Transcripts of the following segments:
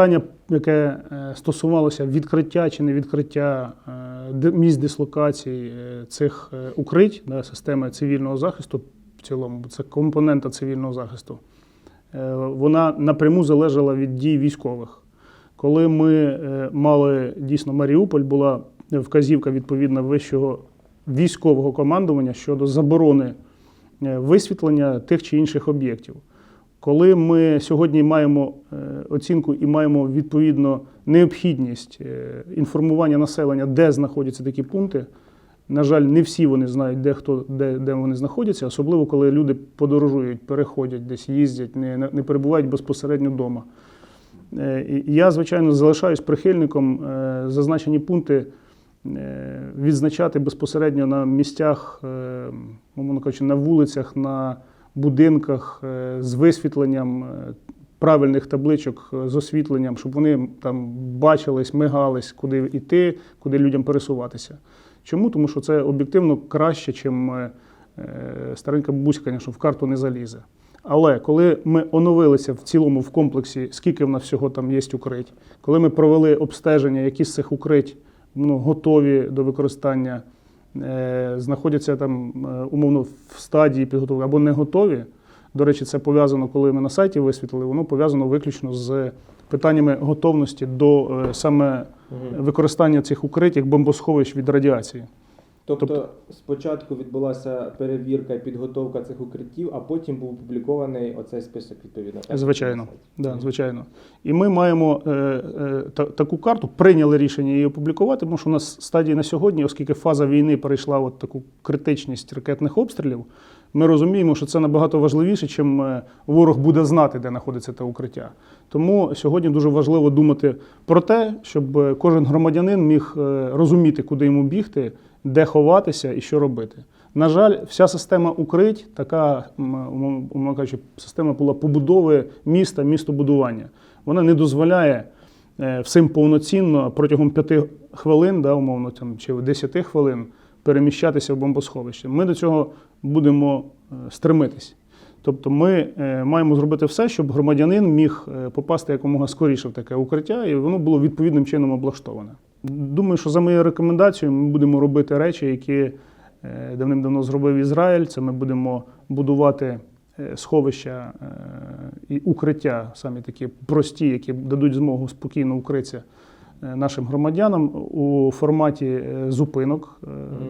питання, яке е, стосувалося відкриття чи не відкриття е, місць дислокації е, цих укрить да, системи цивільного захисту, в цілому, це компонента цивільного захисту, вона напряму залежала від дій військових. Коли ми мали дійсно Маріуполь, була вказівка відповідна вищого військового командування щодо заборони висвітлення тих чи інших об'єктів. Коли ми сьогодні маємо е, оцінку і маємо відповідно необхідність е, інформування населення, де знаходяться такі пункти, на жаль, не всі вони знають, де хто де, де вони знаходяться, особливо коли люди подорожують, переходять десь, їздять, не, не перебувають безпосередньо вдома. Е, Я, звичайно, залишаюсь прихильником зазначені пункти відзначати безпосередньо на місцях, умовно кажучи, на вулицях, на будинках е, з висвітленням е, правильних табличок е, з освітленням, щоб вони там бачились, мигались, куди йти, куди людям пересуватися. Чому? Тому що це об'єктивно краще, е, старенька бабуся, звісно, в карту не залізе. Але коли ми оновилися в цілому в комплексі, скільки в нас всього там є укрить, коли ми провели обстеження, які з цих укрить ну, готові до використання, знаходяться там е, умовно в стадії підготовки або не готові. До речі, це пов'язано, коли ми на сайті висвітлили, воно пов'язано виключно з питаннями готовності до е, саме використання цих укрить бомбосховищ від радіації. Тобто, спочатку відбулася перевірка і підготовка цих укриттів, а потім був опублікований оцей список відповідно. так? Звичайно, да, звичайно. І ми маємо е, е, та, таку карту, прийняли рішення її опублікувати, тому що у нас стадії на сьогодні, оскільки фаза війни перейшла от таку критичність ракетних обстрілів, ми розуміємо, що це набагато важливіше, чим е, ворог буде знати, де знаходиться те укриття. Тому сьогодні дуже важливо думати про те, щоб е, кожен громадянин міг е, розуміти, куди йому бігти, де ховатися і що робити. На жаль, вся система укрить, така умовно кажучи, система була побудови міста, містобудування. Вона не дозволяє е, всім повноцінно протягом п'яти хвилин, да, умовно там, чи 10 хвилин переміщатися в бомбосховище. Ми до цього будемо е, стремитись. Тобто ми е, маємо зробити все, щоб громадянин міг попасти якомога скоріше в таке укриття, і воно було відповідним чином облаштоване. Думаю, що за моєю рекомендацією ми будемо робити речі, які е, давним-давно зробив Ізраїль. Це ми будемо будувати е, сховища е, і укриття, самі такі прості, які дадуть змогу спокійно укритися нашим громадянам у форматі зупинок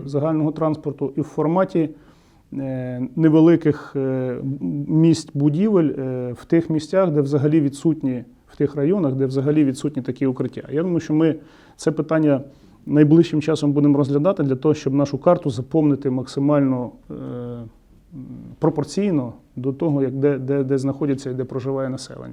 загального транспорту і в форматі невеликих місць будівель в тих місцях, де взагалі відсутні, в тих районах, де взагалі відсутні такі укриття. Я думаю, що ми це питання найближчим часом будемо розглядати для того, щоб нашу карту заповнити максимально е, пропорційно до того, як де, де, де знаходиться і де проживає населення.